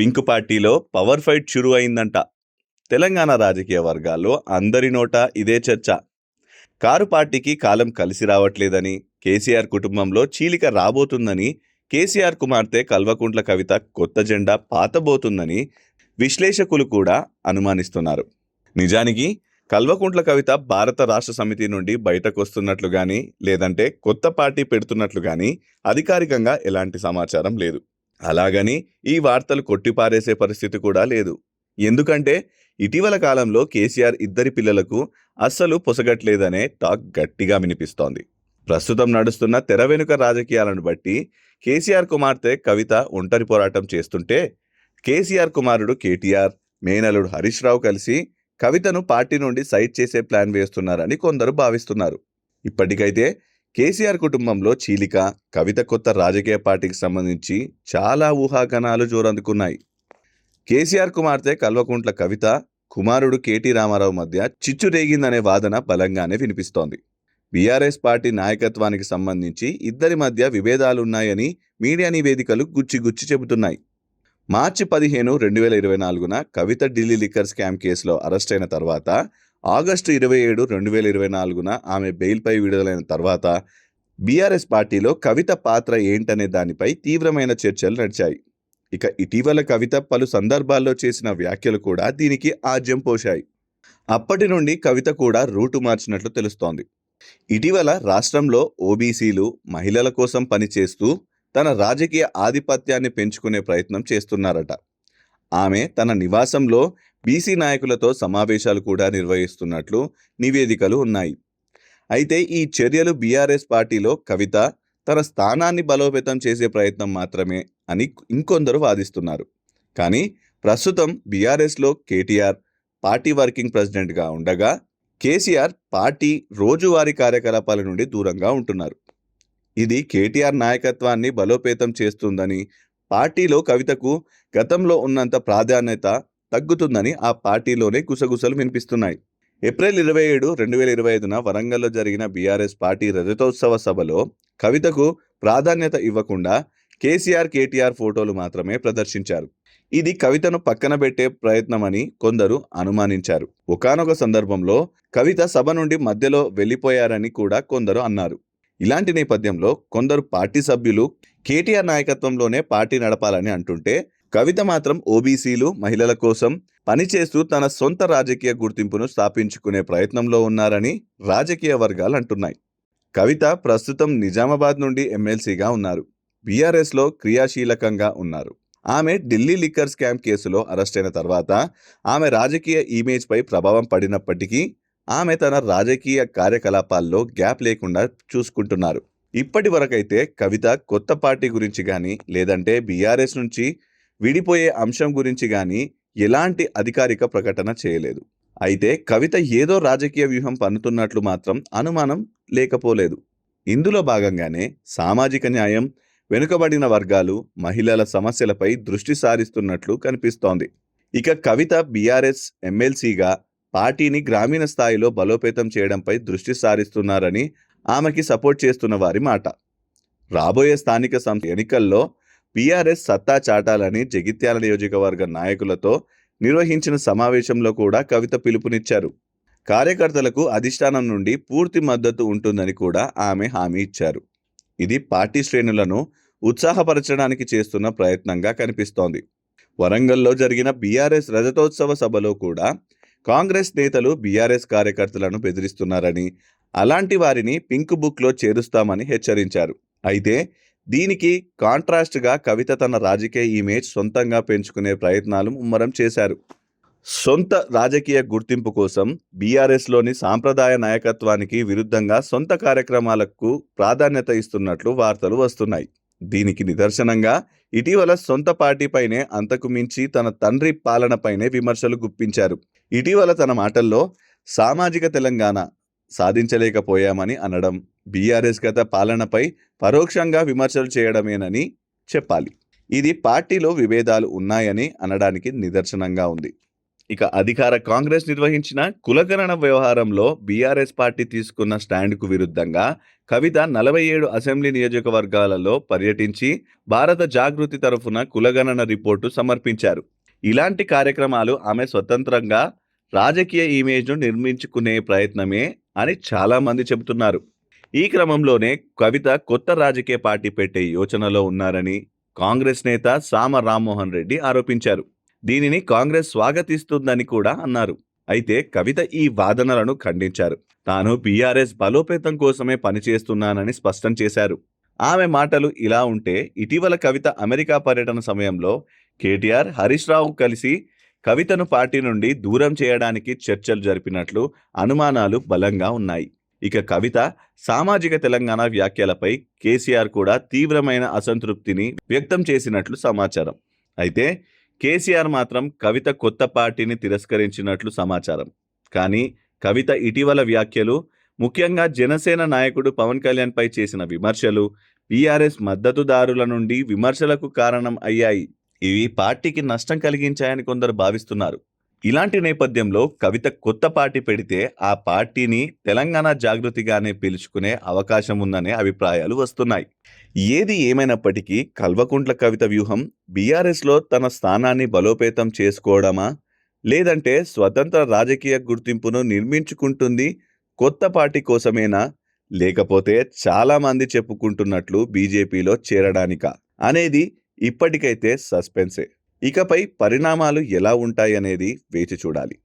Pink పార్టీలో power fight షురు అయిందంట తెలంగాణ రాజకీయ వర్గాల్లో అందరి నోట ఇదే చర్చ. కారు పార్టీకి కాలం కలిసి రావట్లేదని కేసీఆర్ కుటుంబంలో చీలిక రాబోతుందని కేసీఆర్ కుమార్తె కల్వకుంట్ల కవిత కొత్త జెండా పాతబోతుందని విశ్లేషకులు కూడా అనుమానిస్తున్నారు. నిజానికి కల్వకుంట్ల కవిత భారత రాష్ట్ర సమితి నుండి బయటకు వస్తున్నట్లు కానీ లేదంటే కొత్త పార్టీ పెడుతున్నట్లు కానీ అధికారికంగా ఎలాంటి సమాచారం లేదు. అలాగని ఈ వార్తలు కొట్టిపారేసే పరిస్థితి కూడా లేదు. ఎందుకంటే ఇటీవల కాలంలో కేసీఆర్ ఇద్దరి పిల్లలకు అస్సలు పొసగట్లేదనే టాక్ గట్టిగా వినిపిస్తోంది. ప్రస్తుతం నడుస్తున్న తెర వెనుక రాజకీయాలను బట్టి కేసీఆర్ కుమార్తె కవిత ఒంటరి పోరాటం చేస్తుంటే కేసీఆర్ కుమారుడు కేటీఆర్ మేనలుడు హరీష్ రావు కలిసి కవితను పార్టీ నుండి సైడ్ చేసే ప్లాన్ వేస్తున్నారని కొందరు భావిస్తున్నారు. ఇప్పటికైతే కేసీఆర్ కుటుంబంలో చీలిక కవిత కొత్త రాజకీయ పార్టీకి సంబంధించి చాలా ఊహాగణాలు జోరందుకున్నాయి. కేసీఆర్ కుమార్తె కల్వకుంట్ల కవిత కుమారుడు కేటీ రామారావు మధ్య చిచ్చు రేగిందనే వాదన బలంగానే వినిపిస్తోంది. బీఆర్ఎస్ పార్టీ నాయకత్వానికి సంబంధించి ఇద్దరి మధ్య విభేదాలున్నాయని మీడియా నివేదికలు గుచ్చి గుచ్చి చెబుతున్నాయి. మార్చి పదిహేను రెండు వేల ఇరవై నాలుగున కవిత ఢిల్లీ లిక్కర్ స్కామ్ కేసులో అరెస్టైన తర్వాత ఆగస్టు ఇరవై ఏడు రెండు వేల ఇరవై నాలుగున ఆమె బెయిల్పై విడుదలైన తర్వాత బీఆర్ఎస్ పార్టీలో కవిత పాత్ర ఏంటనే దానిపై తీవ్రమైన చర్చలు నడిచాయి. ఇక ఇటీవల కవిత పలు సందర్భాల్లో చేసిన వ్యాఖ్యలు కూడా దీనికి ఆజ్యం పోశాయి. అప్పటి నుండి కవిత కూడా రూటు మార్చినట్లు తెలుస్తోంది. ఇటీవల రాష్ట్రంలో ఓబీసీలు మహిళల కోసం పనిచేస్తూ తన రాజకీయ ఆధిపత్యాన్ని పెంచుకునే ప్రయత్నం చేస్తున్నారట. ఆమె తన నివాసంలో బీసీ నాయకులతో సమావేశాలు కూడా నిర్వహిస్తున్నట్లు నివేదికలు ఉన్నాయి. అయితే ఈ చర్యలు బీఆర్ఎస్ పార్టీలో కవిత తన స్థానాన్ని బలోపేతం చేసే ప్రయత్నం మాత్రమే అని ఇంకొందరు వాదిస్తున్నారు. కానీ ప్రస్తుతం బీఆర్ఎస్లో కేటీఆర్ పార్టీ వర్కింగ్ ప్రెసిడెంట్గా ఉండగా కేసీఆర్ పార్టీ రోజువారీ కార్యకలాపాల నుండి దూరంగా ఉంటున్నారు. ఇది కేటీఆర్ నాయకత్వాన్ని బలోపేతం చేస్తుందని పార్టీలో కవితకు గతంలో ఉన్నంత ప్రాధాన్యత తగ్గుతుందని ఆ పార్టీలోనే గుసగుసలు వినిపిస్తున్నాయి. ఏప్రిల్ ఇరవై ఏడు రెండు వేల ఇరవై ఐదున వరంగల్లో జరిగిన బీఆర్ఎస్ పార్టీ రజతోత్సవ సభలో కవితకు ప్రాధాన్యత ఇవ్వకుండా కేసీఆర్ కేటీఆర్ ఫోటోలు మాత్రమే ప్రదర్శించారు. ఇది కవితను పక్కన పెట్టే ప్రయత్నమని కొందరు అనుమానించారు. ఒకానొక సందర్భంలో కవిత సభ నుండి మధ్యలో వెళ్ళిపోయారని కూడా కొందరు అన్నారు. ఇలాంటి నేపథ్యంలో కొందరు పార్టీ సభ్యులు కేటీఆర్ నాయకత్వంలోనే పార్టీ నడపాలని అంటుంటే కవిత మాత్రం ఓబీసీలు మహిళల కోసం పనిచేస్తూ తన సొంత రాజకీయ గుర్తింపును స్థాపించుకునే ప్రయత్నంలో ఉన్నారని రాజకీయ వర్గాలు అంటున్నాయి. కవిత ప్రస్తుతం నిజామాబాద్ నుండి ఎమ్మెల్సీగా ఉన్నారు. బీఆర్ఎస్లో క్రియాశీలకంగా ఉన్నారు. ఆమె ఢిల్లీ లిక్కర్ స్కామ్ కేసులో అరెస్టైన తర్వాత ఆమె రాజకీయ ఇమేజ్పై ప్రభావం పడినప్పటికీ ఆమె తన రాజకీయ కార్యకలాపాల్లో గ్యాప్ లేకుండా చూసుకుంటున్నారు. ఇప్పటి వరకైతే కవిత కొత్త పార్టీ గురించి కానీ లేదంటే బీఆర్ఎస్ నుంచి విడిపోయే అంశం గురించి కానీ ఎలాంటి అధికారిక ప్రకటన చేయలేదు. అయితే కవిత ఏదో రాజకీయ వ్యూహం పన్నుతున్నట్లు మాత్రం అనుమానం లేకపోలేదు. ఇందులో భాగంగానే సామాజిక న్యాయం వెనుకబడిన వర్గాలు మహిళల సమస్యలపై దృష్టి సారిస్తున్నట్లు కనిపిస్తోంది. ఇక కవిత బీఆర్ఎస్ ఎమ్మెల్సీగా పార్టీని గ్రామీణ స్థాయిలో బలోపేతం చేయడంపై దృష్టి సారిస్తున్నారని ఆమెకి సపోర్ట్ చేస్తున్న వారి మాట. రాబోయే స్థానిక సంస్థ ఎన్నికల్లో పీఆర్ఎస్ సత్తా చాటాలని జగిత్యాల నియోజకవర్గ నాయకులతో నిర్వహించిన సమావేశంలో కూడా కవిత పిలుపునిచ్చారు. కార్యకర్తలకు అధిష్టానం నుండి పూర్తి మద్దతు ఉంటుందని కూడా ఆమె హామీ ఇచ్చారు. ఇది పార్టీ శ్రేణులను ఉత్సాహపరచడానికి చేస్తున్న ప్రయత్నంగా కనిపిస్తోంది. వరంగల్లో జరిగిన బీఆర్ఎస్ రజతోత్సవ సభలో కూడా కాంగ్రెస్ నేతలు బీఆర్ఎస్ కార్యకర్తలను బెదిరిస్తున్నారని అలాంటి వారిని పింక్ బుక్లో చేరుస్తామని హెచ్చరించారు. అయితే దీనికి కాంట్రాస్ట్గా కవిత తన రాజకీయ ఇమేజ్ సొంతంగా పెంచుకునే ప్రయత్నాలు ముమ్మరం చేశారు. సొంత రాజకీయ గుర్తింపు కోసం బీఆర్ఎస్లోని సాంప్రదాయ నాయకత్వానికి విరుద్ధంగా సొంత కార్యక్రమాలకు ప్రాధాన్యత ఇస్తున్నట్లు వార్తలు వస్తున్నాయి. దీనికి నిదర్శనంగా ఇటీవల సొంత పార్టీపైనే అంతకు మించి తన తండ్రి పాలనపైనే విమర్శలు గుప్పించారు. ఇటీవల తన మాటల్లో సామాజిక తెలంగాణ సాధించలేకపోయామని అనడం బీఆర్ఎస్ గత పాలనపై పరోక్షంగా విమర్శలు చేయడమేనని చెప్పాలి. ఇది పార్టీలో విభేదాలు ఉన్నాయని అనడానికి నిదర్శనంగా ఉంది. ఇక అధికార కాంగ్రెస్ నిర్వహించిన కులగణన వ్యవహారంలో బీఆర్ఎస్ పార్టీ తీసుకున్న స్టాండ్కు విరుద్ధంగా కవిత నలభై ఏడు అసెంబ్లీ నియోజకవర్గాలలో పర్యటించి భారత జాగృతి తరఫున కులగణన రిపోర్టు సమర్పించారు. ఇలాంటి కార్యక్రమాలు ఆమె స్వతంత్రంగా రాజకీయ ఇమేజ్ను నిర్మించుకునే ప్రయత్నమే అని చాలామంది చెబుతున్నారు. ఈ క్రమంలోనే కవిత కొత్త రాజకీయ పార్టీ పెట్టే యోచనలో ఉన్నారని కాంగ్రెస్ నేత సామ రామ్మోహన్ రెడ్డి ఆరోపించారు. దీనిని కాంగ్రెస్ స్వాగతిస్తుందని కూడా అన్నారు. అయితే కవిత ఈ వాదనలను ఖండించారు. తాను బీఆర్ఎస్ బలోపేతం కోసమే పనిచేస్తున్నానని స్పష్టం చేశారు. ఆమె మాటలు ఇలా ఉంటే ఇటీవల కవిత అమెరికా పర్యటన సమయంలో కేటీఆర్ హరీష్ రావు కలిసి కవితను పార్టీ నుండి దూరం చేయడానికి చర్చలు జరిపినట్లు అనుమానాలు బలంగా ఉన్నాయి. ఇక కవిత సామాజిక తెలంగాణ వ్యాఖ్యలపై కేసీఆర్ కూడా తీవ్రమైన అసంతృప్తిని వ్యక్తం చేసినట్లు సమాచారం. అయితే కేసీఆర్ మాత్రం కవిత కొత్త పార్టీని తిరస్కరించినట్లు సమాచారం. కానీ కవిత ఇటీవల వ్యాఖ్యలు ముఖ్యంగా జనసేన నాయకుడు పవన్ కళ్యాణ్పై చేసిన విమర్శలు బీఆర్ఎస్ మద్దతుదారుల నుండి విమర్శలకు కారణం అయ్యాయి. ఇవి పార్టీకి నష్టం కలిగించాయని కొందరు భావిస్తున్నారు. ఇలాంటి నేపథ్యంలో కవిత కొత్త పార్టీ పెడితే ఆ పార్టీని తెలంగాణ జాగృతిగానే పిలుచుకునే అవకాశం ఉందనే అభిప్రాయాలు వస్తున్నాయి. ఏది ఏమైనప్పటికీ కల్వకుంట్ల కవిత వ్యూహం బీఆర్ఎస్లో తన స్థానాన్ని బలోపేతం చేసుకోవడమా? లేదంటే స్వతంత్ర రాజకీయ గుర్తింపును నిర్మించుకుంటుంది కొత్త పార్టీ కోసమేనా? లేకపోతే చాలామంది చెప్పుకుంటున్నట్లు బీజేపీలో చేరడానికా? అనేది ఇప్పటికైతే సస్పెన్సే. ఇకపై పరిణామాలు ఎలా ఉంటాయనేది వేచి చూడాలి.